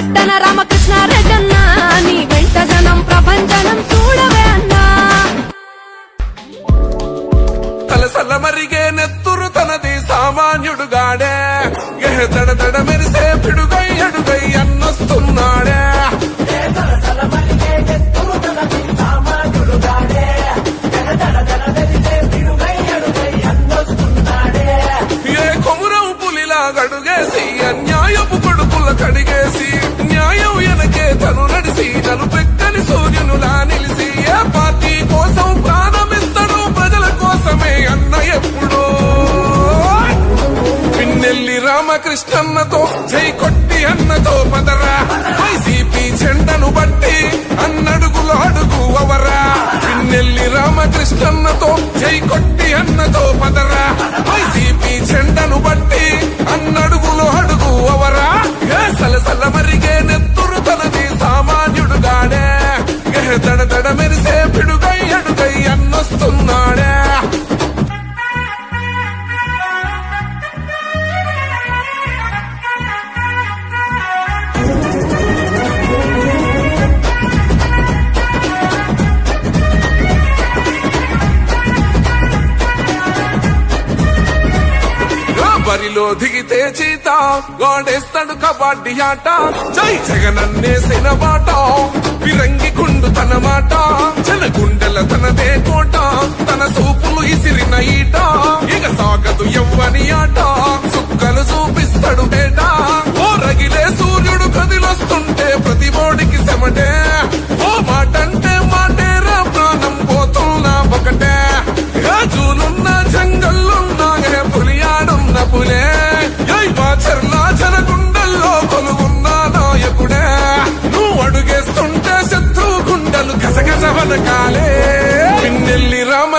పట్టణ రా కబడ్డీ ఆట. జై జగనన్నేసిన బాట విరంగి గుండు తన మాట. జన గుండెల తనదే కోట. తన సూపులు ఇసిరిన ఈట. ఇక సాగదు ఎవ్వని ఆట.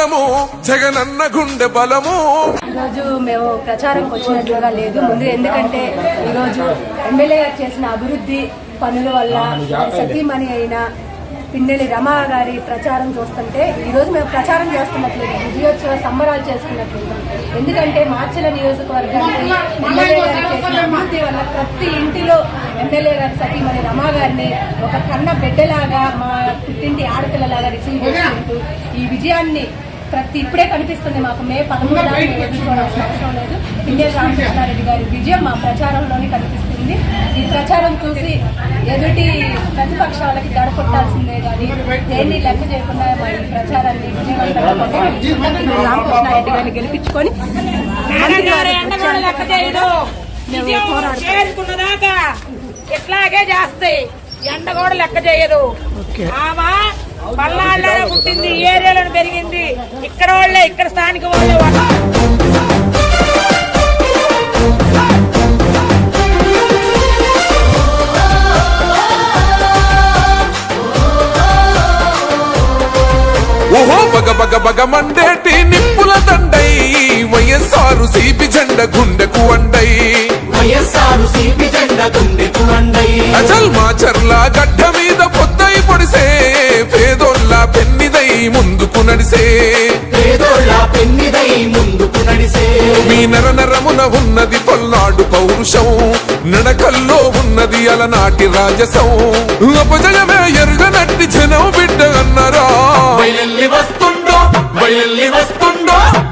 బలము జగనన్న గుండె బలము. ఈరోజు మేము ప్రచారంకి వచ్చినట్లుగా లేదు. ముందు ఎందుకంటే ఈరోజు ఎమ్మెల్యే గారు చేసిన అభివృద్ధి పనుల వల్ల సతీమణి అయిన పిన్నెలి రమా గారి ప్రచారం చూస్తుంటే ఈరోజు మేము ప్రచారం చేస్తున్నట్లేదు. విజయోత్సవ సంబరాలు చేసుకున్నట్లేదు. ఎందుకంటే మార్చల నియోజకవర్గానికి ఎమ్మెల్యే గారు చేసిన అభివృద్ధి వల్ల ప్రతి ఇంటిలో ఎమ్మెల్యే గారి సతీమణి రమా గారిని ఒక కన్న బిడ్డలాగా మా పుట్టింటి ఆడపిల్లలాగా రిసీవ్ చేసుకుంటూ ఈ విజయాన్ని ప్రతి ఇప్పుడే కనిపిస్తుంది మాకు మే పదమూడు ఎదుర్కోవాల్సిన అవసరం లేదు. పిన్నెల రామకృష్ణారెడ్డి గారి విజయం మా ప్రచారంలోనే కనిపిస్తుంది. ఈ ప్రచారం చూసి ఎదుటి ప్రతిపక్షాలకి దడ కొట్టాల్సిందే కానీ దేన్ని లెక్క చేయకుండా మా ఈ ప్రచారాన్ని విజయవంతంగా రామకృష్ణారెడ్డి గారిని గెలిపించుకొని ఇట్లాగే చేస్తాయి. ఎండ కూడా లెక్క చేయదు. ఆమె పల్నాడులో పుట్టింది ఈ ఏరియాలో పెరిగింది. ఇక్కడ వాళ్ళే ఇక్కడ స్థానిక వాళ్ళే వాళ్ళు. బగ బగ బగ మండేటి నిప్పుల దండై వైఎస్ఆర్ సిపి జెండ గుండెకు అండై. వైఎస్ఆర్ సిపి జెండ గుండెకు అండై అచల్ మాచర్ల గడ్డ మీద పొద్దై పొడిసే పేదోళ్ళ పెన్నిదై ముందుకు నడిసే. పేదోళ్ళ పెన్నిదై ముందుకు నడిసే. మీ నర నరమున ఉన్నది పల్నాడు పౌరుషం నడకల్లో ఉన్నది అలనాటి రాజసం. అపజయమే ఎరుగనట్టి జనం బిడ్డ అన్నారా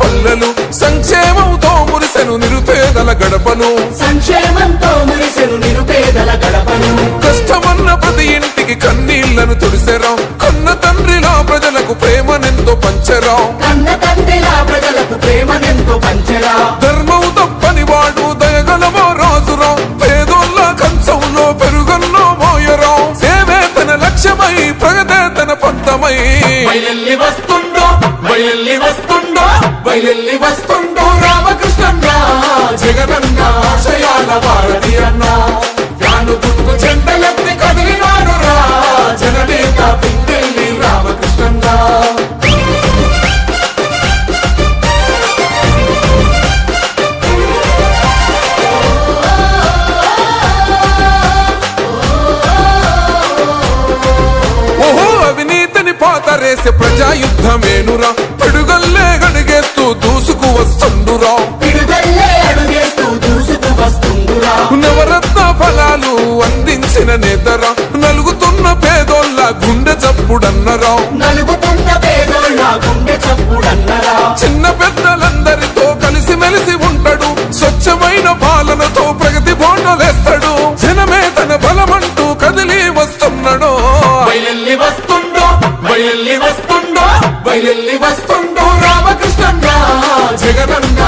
పల్లెలు. సంక్షేమంతో మురిసెను నిరుపేదల గడపను. సంక్షేమంతో మురిసెను నిరుపేదల గడపను. కష్టమన్న ప్రతి ఇంటికి కన్నీళ్ళను తుడిసెరా. కన్న తండ్రిలా ప్రజలకు ప్రేమనెంతో పంచరా. కన్న తండ్రిలా ప్రజలకు ప్రేమనెంతో పంచరా. ధర్మం తప్పని వాడు దయగలవో రాజురా. పేదోళ్ళ కంచంలో పెరుగన్నో మోయరా. సేవే తన లక్ష్యమై ప్రగతే తన పంతమై బయలెల్లి వైలెల్లి బయలెల్లి వస్తుండో బయలెల్లి వస్తుండో రామకృష్ణన్న జగనన్న ఆశయాల భారతి అన్న. వ్యాను గుర్తు చెండలెత్తి చప్పుడన్నరా నలుగుతున్న పేదోళ్ళ గుండె చప్పుడన్నరా చిన్న పెద్దలందరితో కలిసి మెలిసి ఉంటాడు స్వచ్ఛమైన పాలనతో ప్రగతి బోండలేస్తాడు. జనమే తన బలమంటూ కదిలి వస్తున్నాడు. బయలెల్లి వస్తుండో బయలెల్లి వస్తుండో బయలెల్లి వస్తుండో. రామకృష్ణన్న జగనన్న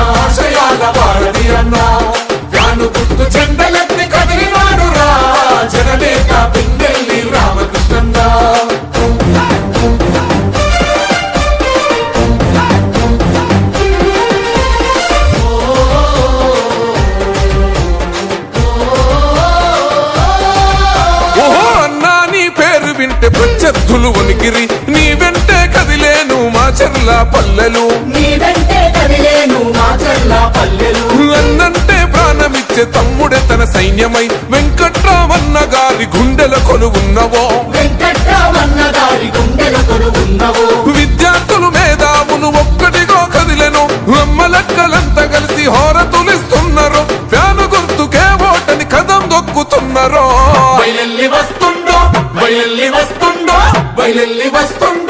గుండెల గుండెల కొలువున్నవో. విద్యార్థులు మేధావులు ఒక్కటిగా కదిలెను. అమ్మలక్కలంతా కలిసి హోరతులిస్తున్నారు. ఫ్యాను గుర్తుకే ఓటని కదం దొక్కుతున్నారు. వస్తుండో వస్తుండో వస్తుండో.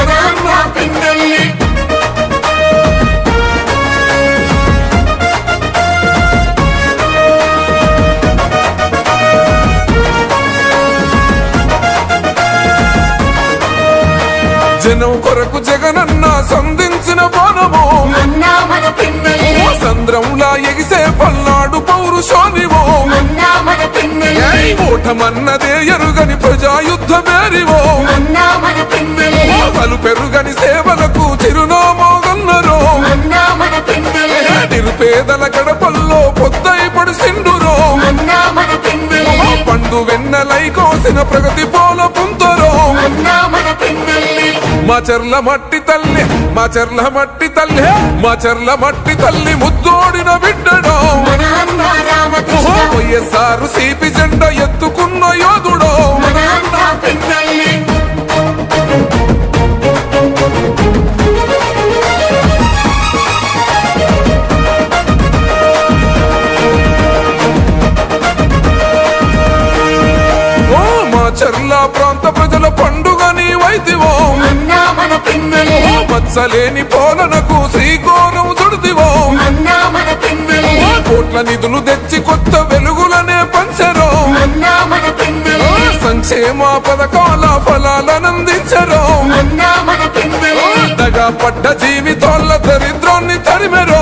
ఓటమన్నదే ఎరుగని ప్రజాయుద్ధ మేరివో అన్న మన పిన్నెల్లి పలు పెరుగని సేవలకు చిరునామాగన్నరో. నిరుపేదల గడపల్లో పొద్దై పడిసిండురో. పండు వెన్నెలై కోసిన ప్రగతి పోల పుంతరో. మా చెర్ల మట్టి తల్లి మా చెర్ల మట్టి తల్లి మా చెర్ల మట్టి తల్లి ముద్దోడిన బిడ్డడో. వైఎస్ఆర్ సిపి జెండా ఎత్తుకున్న యోధుడో. చెర్ల ప్రాంత ప్రజల పండుగ నీవైతివో మచ్చలేని పోలనకు శ్రీకోరం పిన్నల్లి కోట్ల నిధులు తెచ్చి కొత్త వెలుగులనే పంచరో. సంక్షేమ పథకాల ఫలాలనందించరో. దగా పడ్డ జీవితాల దరిద్రాన్ని తరిమెరో.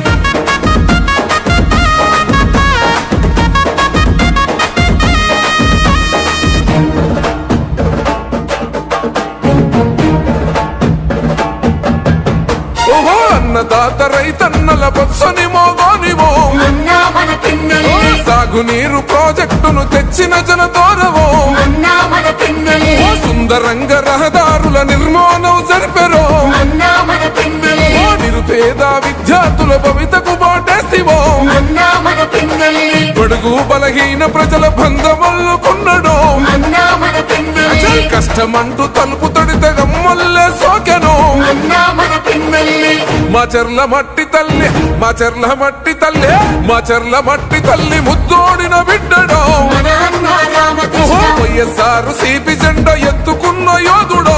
అన్నదాత రైతన్నల బొత్సని మోగోనివో. సాగునీరు ప్రాజెక్టును తెచ్చిన మన పిన్నల్లి సుందరంగ రహదారుల నిర్మాణం జరిపెరో. నిరుపేద విద్యార్థుల భవితకు పిన్నల్లి బడుగు బలహీన ప్రజల బంధమల్లుకున్నడో కష్టమంటూ తలుపు తడితే గమ్మల్లే సోకెను. మా చెర్ల మట్టి తల్లి మా చెర్ల మట్టి తల్లి మా చెర్ల మట్టి తల్లి ముద్దోడిన బిడ్డడో. వైఎస్ఆర్ సిపి జెండా ఎత్తుకున్న యోధుడో.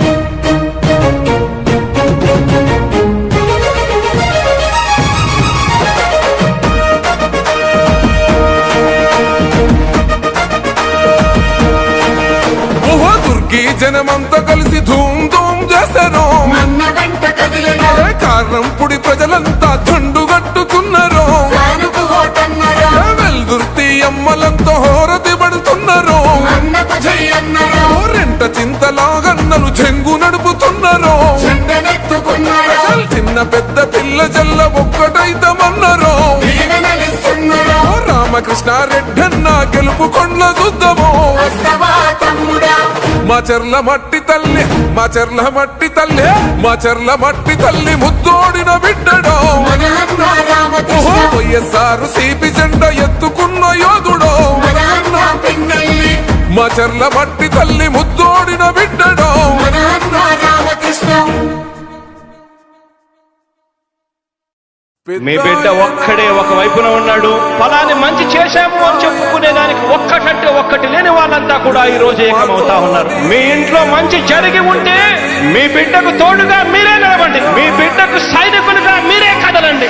మన జనమంతా కలిసి ధూమ్ ధూమ్ చేశారు వెంట కారణం పుడి ప్రజలంతా దండు కట్టుకున్నారు. వెల్దుర్తి అమ్మలంతా హోరతి పడుతున్నారు. రెంట చింతలాగన్నలు చెంగు నడుపుతున్నారు. చిన్న పెద్ద పిల్ల జల్ల ఒక్కటైతమన్నారు. దీవెనలిస్తున్నారా ఓ గెలుపు కొండ్ల చూద్దాము. మా చెర్ల మట్టి తల్లి మా చెర్ల మట్టి తల్లి మా చెర్ల మట్టి తల్లి ముద్దోడిన బిడ్డడో. వైఎస్ఆర్ సిపి జెండ ఎత్తుకున్న యోధుడో. మా చెర్ల మట్టి తల్లి ముద్దోడిన బిడ్డడో. మీ బిడ్డ ఒక్కడే ఒక వైపున ఉన్నాడు. ఫలాన్ని మంచి చేశాము అని చెప్పుకునే దానికి ఒక్కటంటే లేని వాళ్ళంతా కూడా ఈ రోజు ఏకమవుతా ఉన్నారు. మీ ఇంట్లో మంచి జరిగి ఉంటే మీ బిడ్డకు తోడుగా మీరే నిలబండి మీ బిడ్డకు సైనికులుగా మీరే కదలండి.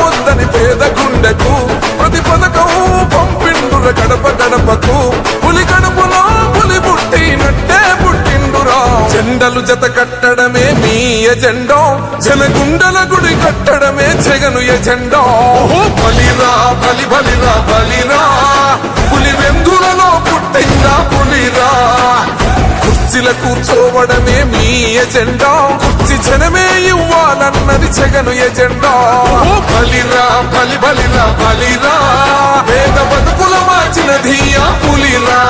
గడప గడపకు పులి గడుపులో పులి పుట్టినట్టే పుట్టిండురా. జెండలు జత కట్టడమే మీ ఎజెండో. జనగుండల గుడి కట్టడమే జగను ఎజెండో. బలిరా బలి బలిరా బలిరా. పులి వెందులలో పుట్టిందా పులిరా? కుర్చీల కూర్చోవడమే మీ ఎజెండా. కుర్చీ జనమే ఇవ్వాలన్నది జగను ఎజెండా. బలిరా బలి బలిరా బలిరా. వేద బతుకుల మార్చిన ధీయా పులిరా.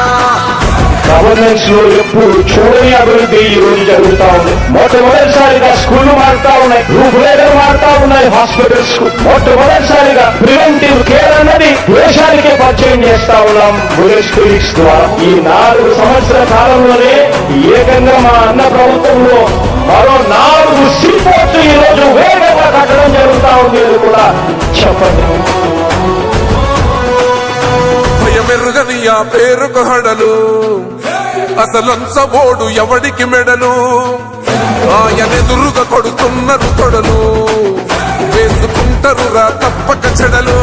గవర్నెన్స్లో ఎప్పుడు చూడని అభివృద్ధి ఈ రోజు జరుగుతా ఉంది మొట్టమొదటిసారిగా స్కూళ్ళు మారుతా ఉన్నాయి. రూపురేఖలు మారుతా ఉన్నాయి. హాస్పిటల్స్కు మొట్టమొదటిసారిగా ప్రివెంటివ్ కేర్ దేశానికే పరిచయం చేస్తా ఉన్నాం బుల్లెట్ క్లినిక్స్ ద్వారా. ఈ నాలుగు సంవత్సరాల కాలంలోనే ఏకంగా మా అన్న ప్రభుత్వంలో మరో నాలుగు సీపోర్ట్లు ఈ రోజు వేగంగా కట్టడం జరుగుతా ఉంది అని కూడా చెప్పండి. భయమెరుగని ఆ పేరుకు హడలు. అసలంచబోడు ఎవడికి మెడలు? ఆయనెదురుగా కొడుతున్నారు కొడలు వేసుకుంటారు రా తప్పక చెడలు.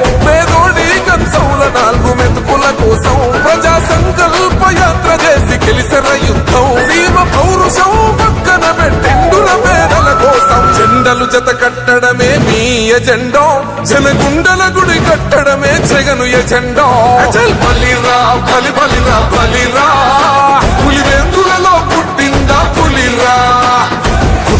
పేదోడి కంచౌల నాలుగు మెతుకుల కోసం ప్రజా సంకల్ప యాత్ర చేసి గెలిసిన యుద్ధం. సీమ పౌరుషం పక్కన పెట్టిండుర పేదల కోసం. జెండలు జత కట్టడమే మీ ఎజెండా. జనగుండల గుడి కట్టడమే జగను ఎజెండా. అచల్! బలిరా బలి బలిరా బలిరా. పులివెందులలో పుట్టిందా పులిరా?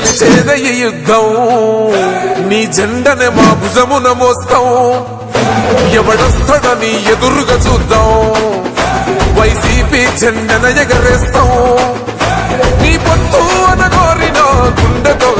గెలిచేద ఈ యుద్ధం. నీ జెండనే మా భుజమున మోస్తాం. ఎవడొస్తాడని ఎదురుగా చూద్దాం. వైసీపీ జెండన ఎగరేస్తాం. నీ పొత్తు అనగోరిన గుండెతో